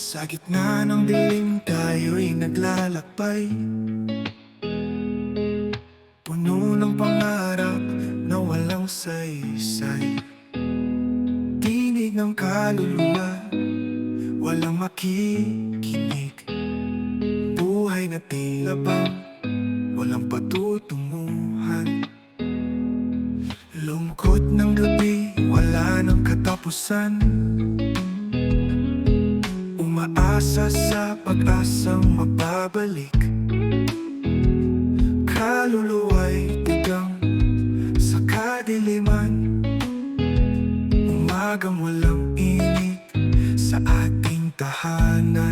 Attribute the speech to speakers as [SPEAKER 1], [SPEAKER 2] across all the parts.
[SPEAKER 1] gitna ng dilim tayo'y naglalakbay. Puno ng pangarap na walang saysay. Tinig ng kaluluwa, walang makikinig. Buhay na tila bang walang patutunguhan. Lungkot ng gabi, wala ng katapusan Umaasa sa pag-asang mababalik Kaluluwa'y tigang sa kadiliman. Umagang walang init sa ating tahanan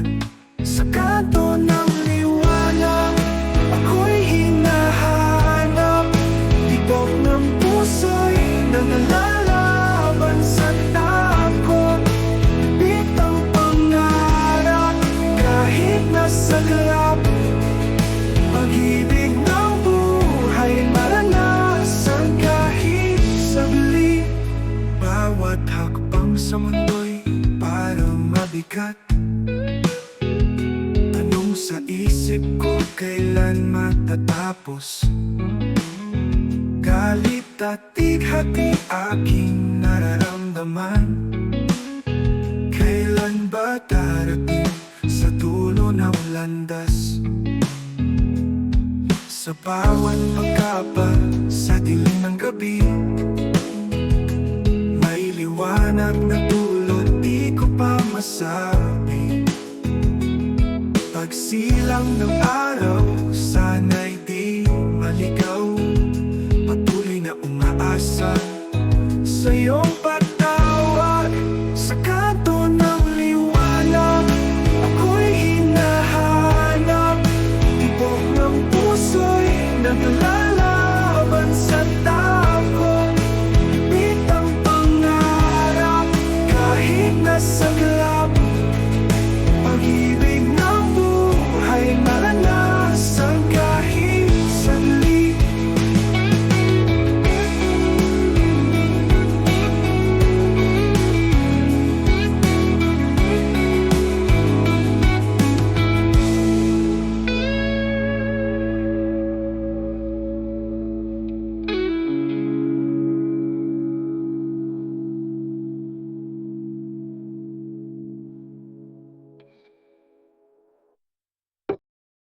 [SPEAKER 1] mabigat. Tanong sa isip ko kailan matatapos? Galit at tighati aking nararamdaman. Kailan ba darating sa dulo ng landas? Sa bawat pagkapa sa dilim ng gabi May liwanag na masabi. Pagsilang ng araw sana'y di maligaw. Patuloy na umaasa